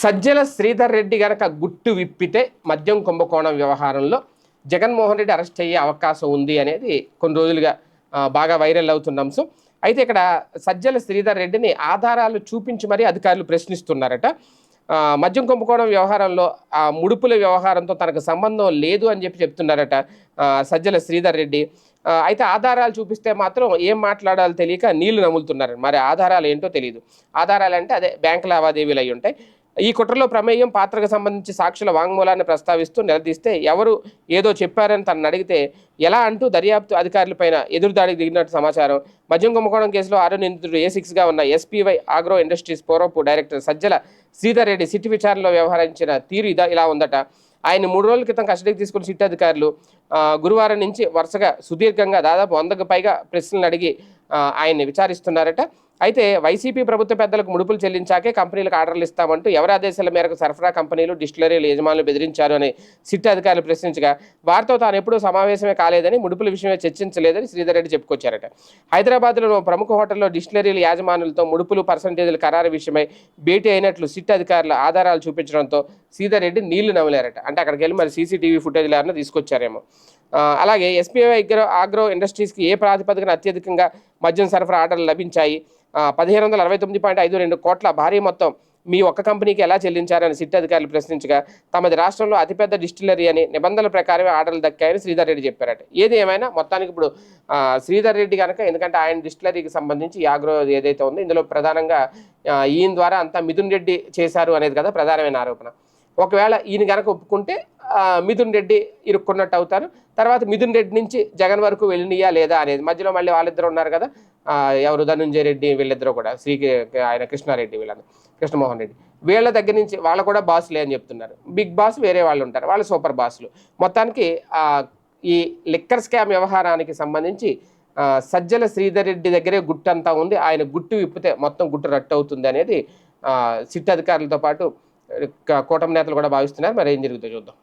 సజ్జల శ్రీధర్ రెడ్డి గనక గుట్టు విప్పితే మద్యం కుంభకోణం వ్యవహారంలో జగన్మోహన్ రెడ్డి అరెస్ట్ అయ్యే అవకాశం ఉంది అనేది కొన్ని రోజులుగా బాగా వైరల్ అవుతున్న అంశం. అయితే ఇక్కడ సజ్జల శ్రీధర్ రెడ్డిని ఆధారాలు చూపించి మరీ అధికారులు ప్రశ్నిస్తున్నారట. మద్యం కుంభకోణం వ్యవహారంలో ఆ ముడుపుల వ్యవహారంతో తనకు సంబంధం లేదు అని చెప్పి చెప్తున్నారట సజ్జల శ్రీధర్ రెడ్డి. అయితే ఆధారాలు చూపిస్తే మాత్రం ఏం మాట్లాడాలో తెలియక నీళ్ళు నములుతున్నారు మరి ఆధారాలు ఏంటో తెలియదు ఆధారాలు అంటే అదే బ్యాంక్ లావాదేవీలు అయి ఉంటాయి. ఈ కుట్రలో ప్రమేయం పాత్రకు సంబంధించి సాక్షుల వాంగ్మూలాన్ని ప్రస్తావిస్తూ నిలదీస్తే ఎవరు ఏదో చెప్పారని తనను అడిగితే ఎలా అంటూ దర్యాప్తు అధికారులపైన ఎదురుదాడికి దిగినట్టు సమాచారం. మద్యం కుంభకోణం కేసులో ఆరో నిందితుడు ఏ సిక్స్గా ఉన్న ఎస్పీవై ఆగ్రో ఇండస్ట్రీస్ పూర్వపు డైరెక్టర్ సజ్జల శ్రీధర్ రెడ్డి సిట్ విచారణలో వ్యవహరించిన తీరు ఇదా ఇలా ఉందట. ఆయన మూడు రోజుల క్రితం కస్టడీకి తీసుకున్న సిట్ అధికారులు గురువారం నుంచి వరుసగా సుదీర్ఘంగా దాదాపు వందకు పైగా ప్రశ్నలు అడిగి ఆయన్ని విచారిస్తున్నారట. అయితే వైసీపీ ప్రభుత్వ పెద్దలకు ముడుపులు చెల్లించాకే కంపెనీలకు ఆర్డర్లు ఇస్తామంటూ ఎవరి ఆదేశాల మేరకు సరఫరా కంపెనీలు డిస్టిలరీలు యజమానులు బెదిరించారు అని సిట్ అధికారులు ప్రశ్నించగా వారితో తాను ఎప్పుడూ సమావేశమే కాలేదని ముడుపుల విషయమే చర్చించలేదని శ్రీధర్ రెడ్డి చెప్పుకొచ్చారట. హైదరాబాద్లో ప్రముఖ హోటల్లో డిస్టిలరీల యాజమానులతో ముడుపులు పర్సంటేజీల ఖరారు విషయమై భేటీ అయినట్లు సిట్ అధికారుల ఆధారాలు చూపించడంతో సీతారెడ్డి రెడ్డి నీళ్ళు నవ్వలేరట అంటే అక్కడికి వెళ్ళి మరి సీసీటీవీ ఫుటేజ్ ఏమన్నా తీసుకొచ్చారేమో. అలాగే ఎస్పీఐ ఆగ్రో ఆగ్రో ఇండస్ట్రీస్కి ఏ ప్రాతిపదికన అత్యధికంగా మద్యం సరఫరా ఆర్డర్లు లభించాయి? పదిహేను వందల అరవై తొమ్మిది పాయింట్ ఐదు రెండు కోట్ల భారీ మొత్తం మీ ఒక్క కంపెనీకి ఎలా చెల్లించారని సిట్ అధికారులు ప్రశ్నించగా తమది రాష్ట్రంలో అతిపెద్ద డిస్టిలరీ అని నిబంధనల ప్రకారమే ఆర్డర్లు దక్కాయని శ్రీధర్ రెడ్డి చెప్పారట. ఏది ఏమైనా మొత్తానికి ఇప్పుడు శ్రీధర్ రెడ్డి కనుక ఎందుకంటే ఆయన డిస్టిలరీకి సంబంధించి ఆగ్రో ఏదైతే ఉందో ఇందులో ప్రధానంగా ఈయన ద్వారా అంతా మిథున్ రెడ్డి చేశారు అనేది కదా ప్రధానమైన ఆరోపణ. ఒకవేళ ఈయన కనుక ఒప్పుకుంటే మిథున్ రెడ్డి ఇరుక్కున్నట్టు అవుతారు. తర్వాత మిథున్ రెడ్డి నుంచి జగన్ వరకు వెళ్ళినయా లేదా అనేది మధ్యలో మళ్ళీ వాళ్ళిద్దరు ఉన్నారు కదా ఎవరు? ధనుంజయ రెడ్డి వీళ్ళిద్దరూ కూడా శ్రీ ఆయన కృష్ణారెడ్డి వీళ్ళని కృష్ణమోహన్ రెడ్డి. వీళ్ళ దగ్గర నుంచి వాళ్ళు కూడా బాసులే అని చెప్తున్నారు. బిగ్ బాస్ వేరే వాళ్ళు ఉంటారు వాళ్ళు సూపర్ బాస్లు. మొత్తానికి ఈ లిక్కర్ స్కామ్ వ్యవహారానికి సంబంధించి సజ్జల శ్రీధర్ రెడ్డి దగ్గరే గుట్టు అంతా ఉంది. ఆయన గుట్టు విప్పితే మొత్తం గుట్టు రట్టు అవుతుంది అనేది సిట్ అధికారులతో పాటు కూటమి నేతలు కూడా భావిస్తున్నారు. మరి ఏం జరుగుతుందో చూద్దాం.